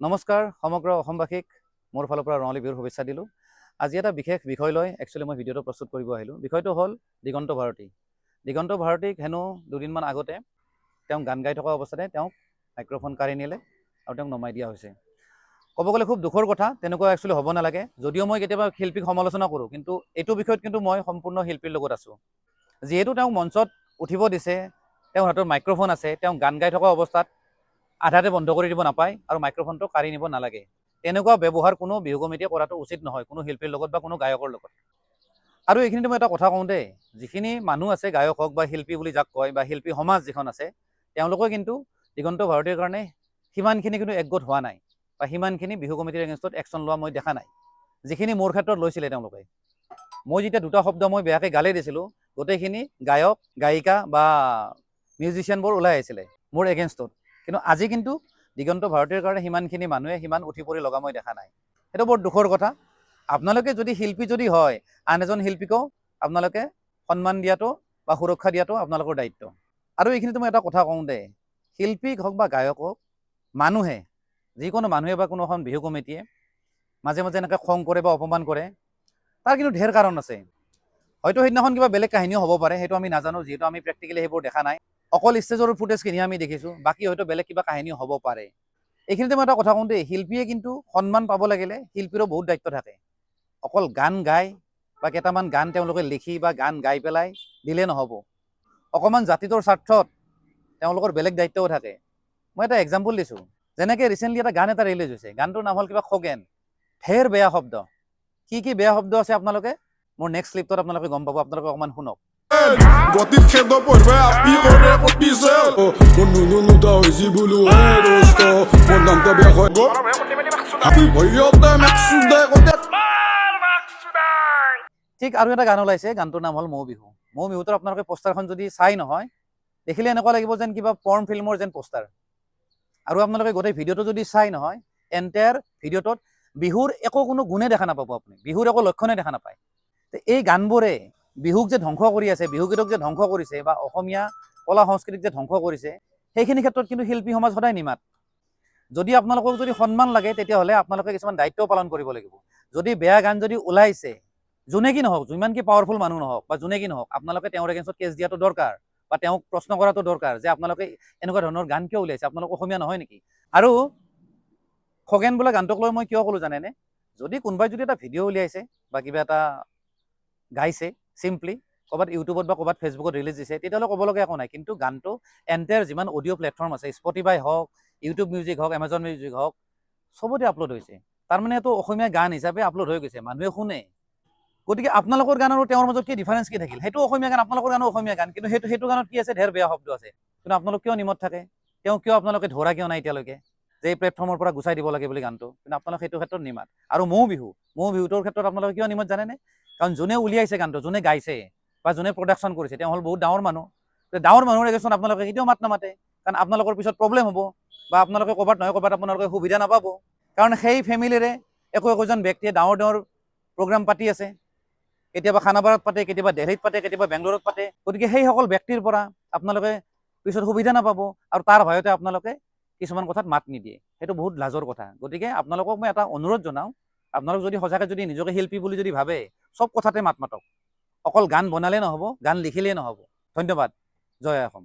নমস্কাৰ সমগ্ৰ অসমবাসীক মোৰ ফালৰ পৰা ৰঙালী বিহুৰ শুভেচ্ছা দিলোঁ। আজি এটা বিশেষ বিষয় লৈ একচুৱেলি মই ভিডিঅ'টো প্ৰস্তুত কৰিব আহিলোঁ। বিষয়টো হ'ল দিগন্ত ভাৰতী। দিগন্ত ভাৰতীক হেনো দুদিনমান আগতে তেওঁ গান গাই থকা অৱস্থাতে তেওঁক মাইক্ৰফোন কাঢ়ি নিলে আৰু তেওঁক নমাই দিয়া হৈছে। ক'ব গ'লে খুব দুখৰ কথা তেনেকুৱা একচুৱেলি হ'ব নালাগে। যদিও মই কেতিয়াবা শিল্পীক সমালোচনা কৰোঁ কিন্তু এইটো বিষয়ত কিন্তু মই সম্পূৰ্ণ শিল্পীৰ লগত আছোঁ। যিহেতু তেওঁক মঞ্চত উঠিব দিছে তেওঁৰ হাতত মাইক্ৰফোন আছে তেওঁ গান গাই থকা অৱস্থাত আধাতে বন্ধ কৰি দিব নাপায় আৰু মাইক্ৰফোনটো কাঢ়ি নিব নালাগে। তেনেকুৱা ব্যৱহাৰ কোনো বিহু কমিটিয়ে কৰাটো উচিত নহয় কোনো শিল্পীৰ লগত বা কোনো গায়কৰ লগত। আৰু এইখিনিতে মই এটা কথা কওঁ দেই যিখিনি মানুহ আছে গায়ক হওক বা শিল্পী বুলি যাক কয় বা শিল্পী সমাজ যিখন আছে তেওঁলোকে কিন্তু দিগন্ত ভাৰতীৰ কাৰণে সিমানখিনি কিন্তু একগোট হোৱা নাই বা সিমানখিনি বিহু কমিটিৰ এগেইনষ্টত একশ্যন লোৱা মই দেখা নাই। যিখিনি মোৰ ক্ষেত্ৰত লৈছিলে তেওঁলোকে। মই যেতিয়া দুটা শব্দ মই বেয়াকৈ গালেই দিছিলোঁ গোটেইখিনি গায়ক গায়িকা বা মিউজিচিয়ানবোৰ ওলাই আহিছিলে মোৰ এগেইনষ্টত কিন্তু আজি কিন্তু দিগন্ত ভাৰতীৰ কাৰণে সিমানখিনি মানুহে সিমান উঠি পৰি লগা মই দেখা নাই। সেইটো বৰ দুখৰ কথা। আপোনালোকে যদি শিল্পী যদি হয়, আন এজন শিল্পীকো আপোনালোকে সন্মান দিয়াটো বা সুৰক্ষা দিয়াটো আপোনালোকৰ দায়িত্ব। আৰু এইখিনিতে মই এটা কথা কওঁ দে, শিল্পীক হওক বা গায়ক হওক, মানুহে, যিকোনো মানুহে বা কোনো এখন বিহু কমিটিয়ে মাজে মাজে এনেকৈ খং কৰে বা অপমান কৰে, তাৰ কিন্তু ঢেৰ কাৰণ আছে। হয়তো সেইদিনাখন কিবা বেলেগ কাহিনীও হ'ব পাৰে, সেইটো আমি নাজানো, যিহেতু আমি প্ৰেক্টিকেলি সেইবোৰ দেখা নাই। অকল ষ্টেজৰ ফুটেজখিনি আমি দেখিছোঁ, বাকী হয়তো বেলেগ কিবা কাহিনী হ'ব পাৰে। এইখিনিতে মই এটা কথা কওঁ দেই, শিল্পীয়ে কিন্তু সন্মান পাব লাগিলে শিল্পীৰো বহুত দায়িত্ব থাকে। অকল গান গাই বা কেইটামান গান তেওঁলোকে লিখি বা গান গাই পেলাই দিলে নহ'ব। অকণমান জাতিটোৰ স্বাৰ্থত তেওঁলোকৰ বেলেগ দায়িত্বও থাকে। মই এটা এক্সাম্পল দিছোঁ। যেনেকৈ ৰিচেণ্টলি এটা গান এটা ৰিলিজ হৈছে, গানটোৰ নাম হ'ল কিবা খগেন। ঢেৰ বেয়া শব্দ। কি কি বেয়া শব্দ আছে আপোনালোকে? মোৰ নেক্সট ক্লিপটোত আপোনালোকে গম পাব, আপোনালোকে অকণমান শুনক। গুৱাহাটীত খেদ পৰিব আপি কৰে প্ৰতিছিল মোৰ নুনুনুতা হৈছি বোলো হে দোস্ত মোৰ নামটা বেয়া হয়। আপি ভয়তে মেক্সুদে কতে ঠিক আৰু এটা গান ওলাইছে গানটোৰ নাম হ'ল মৌ বিহু। মৌ বিহুটোৰ আপোনালোকে পোষ্টাৰখন যদি চাই নহয় দেখিলে এনেকুৱা লাগিব যেন কিবা পৰ্ণ ফিল্মৰ যেন পোষ্টাৰ আৰু আপোনালোকে গোটেই ভিডিঅ'টো যদি চাই নহয় এণ্টায়াৰ ভিডিঅ'টোত বিহুৰ একো কোনো গুণে দেখা নাপাব আপুনি। বিহুৰ একো লক্ষণে দেখা নাপায়। তে এই গানবোৰে বিহুক যে ধ্বংস কৰি আছে, বিহুগীতক যে ধ্বংস কৰিছে বা অসমীয়া কলা সংস্কৃতিক যে ধ্বংস কৰিছে, সেইখিনি ক্ষেত্ৰত কিন্তু শিল্পী সমাজ সদায় নিমাত। যদি আপোনালোকক যদি সন্মান লাগে, তেতিয়াহ'লে আপোনালোকে কিছুমান দায়িত্ব পালন কৰিব লাগিব। যদি বেয়া গান যদি ওলাইছে, যোনে কি নহওক, যিমান কি পাৱাৰফুল মানুহ নহওক বা যোনে কি নহওক, আপোনালোকে তেওঁৰ এগেইনষ্টত কেছ দিয়াটো দৰকাৰ বা তেওঁক প্ৰশ্ন কৰাটো দৰকাৰ যে আপোনালোকে এনেকুৱা ধৰণৰ গান কিয় উলিয়াইছে আপোনালোক অসমীয়া নহয় নেকি? আৰু খগেন বোলা গানটোক লৈ মই কিয় ক'লোঁ জানেনে? যদি কোনোবাই যদি এটা ভিডিঅ' উলিয়াইছে বা কিবা এটা গাইছে চিম্পলি ক'ৰবাত ইউটিউবত বা ক'ৰবাত ফেচবুকত ৰিলিজ দিছে, তেতিয়াহ'লে ক'বলগীয়া একো নাই। কিন্তু গানটো এণ্টায়াৰ যিমান অডিঅ' প্লেটফৰ্ম আছে স্পটিফাই হওক ইউটিউব মিউজিক হওক এমাজন মিউজিক হওক, চবতে আপলোড হৈছে। তাৰমানে এইটো অসমীয়া গান হিচাপে আপলোড হৈ গৈছে, মানুহে শুনে। গতিকে আপোনালোকৰ গান আৰু তেওঁৰ মাজত কি ডিফাৰেঞ্চ কি থাকিল? সেইটো অসমীয়া গান, আপোনালোকৰ গানো অসমীয়া গান, কিন্তু সেইটো সেইটো গানত কি আছে? ঢেৰ বেয়া শব্দ আছে। কিন্তু আপোনালোক কিয় নিমত থাকে? তেওঁ কিয় আপোনালোকে ধৰা কিয় নাই এতিয়ালৈকে? যে এই প্লেটফৰ্মৰ পৰা গুচাই দিব লাগে বুলি গানটো। কিন্তু আপোনালোক সেইটো ক্ষেত্ৰত নিমাত। আৰু মৌ বিহু, মৌ বিহুটোৰ ক্ষেত্ৰত আপোনালোকে কিয় নিমত জানেনে? কাৰণ যোনে উলিয়াইছে গানটো, যোনে গাইছে বা যোনে প্ৰডাকশ্যন কৰিছে, তেওঁ হ'ল বহুত ডাঙৰ মানুহ। ডাঙৰ মানুহৰ এগেচোন আপোনালোকে কেতিয়াও মাত নামাতে। কাৰণ আপোনালোকৰ পিছত প্ৰব্লেম হ'ব বা আপোনালোকে ক'ৰবাত নহয় ক'ৰবাত আপোনালোকে সুবিধা নাপাব। কাৰণ সেই ফেমিলিৰে একো একোজন ব্যক্তিয়ে ডাঙৰ ডাঙৰ প্ৰগ্ৰাম পাতি আছে। কেতিয়াবা খানাপাৰাত পাতে, কেতিয়াবা দেলহিত পাতে, কেতিয়াবা বেংগলোৰত পাতে। গতিকে সেইসকল ব্যক্তিৰ পৰা আপোনালোকে পিছত সুবিধা নাপাব আৰু তাৰ ভয়তে আপোনালোকে কিছুমান কথাত মাত নিদিয়ে। সেইটো বহুত লাজৰ কথা। গতিকে আপোনালোকক মই এটা অনুৰোধ জনাওঁ। আপোনালোক যদি সঁচাকৈ যদি নিজকে শিল্পী বুলি যদি ভাবে চব কথাতে মাত মাতক। অকল গান বনালে নহ'ব গান লিখিলেই নহ'ব। ধন্যবাদ। জয় অসম।